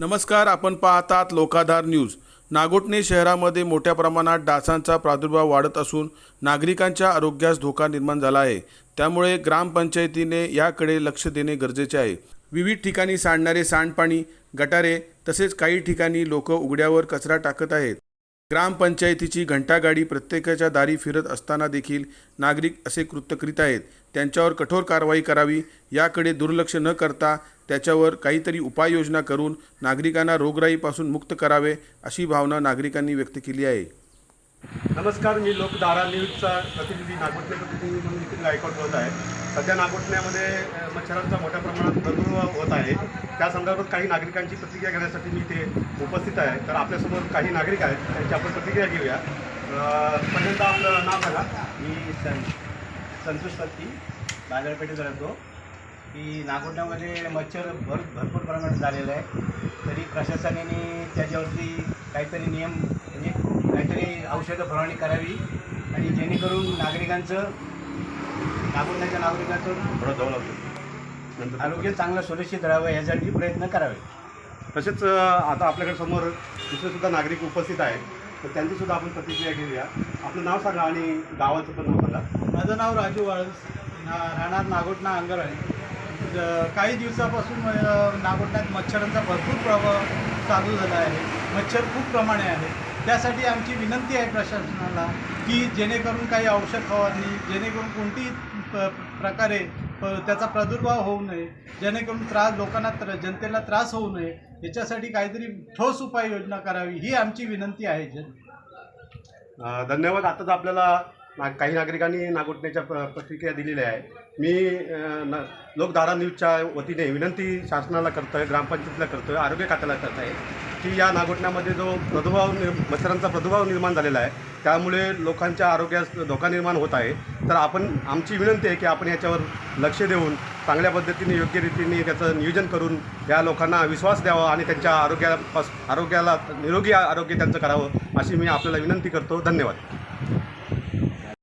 नमस्कार आपण पाहतात लोकाधार न्यूज. नागोटणे शहरामध्ये मोठ्या प्रमाणात डासांचा प्रादुर्भाव वाढत असून नागरिकांच्या आरोग्यास धोका निर्माण झाला आहे. त्यामुळे ग्रामपंचायतीने याकडे लक्ष देणे गरजेचे आहे. विविध ठिकाणी सांडणारे सांडपाणी गटारे तसेच काही ठिकाणी लोक उघड्यावर कचरा टाकत आहेत. ग्रामपंचायतीची घंटागाडी प्रत्येकाच्या दारी फिरत असताना देखील नागरिक असे कृत्य करीत आहेत. त्यांच्यावर कठोर कारवाई करावी याकडे दुर्लक्ष न करता त्याच्यावर काहीतरी उपाययोजना करून नागरिकांना रोगराईपासून मुक्त करावे अशी भावना नागरिकांनी व्यक्त केली आहे. नमस्कार मी लोकधारा न्यूजचा प्रतिनिधी नागोटणे प्रतिनिधी म्हणून नितीन गायकवाड बोलत आहे. सध्या नागोटण्यामध्ये मच्छरांचा मोठ्या प्रमाणात प्रादुर्भाव होत आहे. त्या संदर्भात काही नागरिकांची प्रतिक्रिया घेण्यासाठी मी इथे उपस्थित आहे. तर आपल्यासमोर काही नागरिक आहेत त्यांची आपण प्रतिक्रिया घेऊया. पहिल्यांदा आपलं नाव सांगा. मी सं संतोष पत्ती बाजारपेठेत राहतो. की नागोटण्यामध्ये मच्छर भर भरपूर प्रमाणात झालेलं आहे. तरी प्रशासनाने त्याच्यावरती काहीतरी नियम काहीतरी औषधं फवारणी करावी आणि जेणेकरून नागरिकांचं नागोठण्याच्या नागरिकांचं आरोग्य चांगलं सुरक्षित राहावं यासाठी प्रयत्न करावे. तसेच आता आपल्याकडे समोर दुसरे सुद्धा नागरिक उपस्थित आहेत. तर त्यांची सुद्धा आपण प्रतिक्रिया घेऊया. आपलं नाव सांगा आणि गावाचं पण नाव सांगा. माझं नाव राजू वाळस ना राहणार नागोठणा अंगर आहे काही दिवसापासून अ, नागोठण्यात मच्छरांचा भरपूर प्रभाव चालू झाला आहे. मच्छर खूप प्रमाणे आहे त्यासाठी आमची विनंती आहे प्रशासनाला की जेणेकरून काही औषध फवारणी जेणेकरून कोणतीही प प्रकारे त्याचा प्रादुर्भाव होऊ नये जेणेकरून त्रास लोकांना त्र जनतेला त्रास होऊ नये याच्यासाठी काहीतरी ठोस उपाययोजना करावी ही आमची विनंती आहे. जन धन्यवाद. आताच आपल्याला ना काही नागरिकांनी नागोठण्याच्या प्र प्रतिक्रिया दिलेल्या आहे मी न लोकधारा न्यूजच्या वतीने विनंती शासनाला करतो आहे ग्रामपंचायतीला करतो आहे आरोग्य खात्याला करत आहे की या नागोठण्यामध्ये जो प्रादुर्भाव निर मच्छरांचा प्रादुर्भाव निर्माण झालेला आहे त्यामुळे लोकांच्या आरोग्यास धोका निर्माण होत आहे. तर आपण आमची विनंती आहे की आपण याच्यावर लक्ष देऊन चांगल्या पद्धतीने योग्य रीतीने त्याचं नियोजन करून या लोकांना विश्वास द्यावा आणि त्यांच्या आरोग्यापास आरोग्याला निरोगी आरोग्य त्यांचं करावं अशी मी आपल्याला विनंती करतो. धन्यवाद.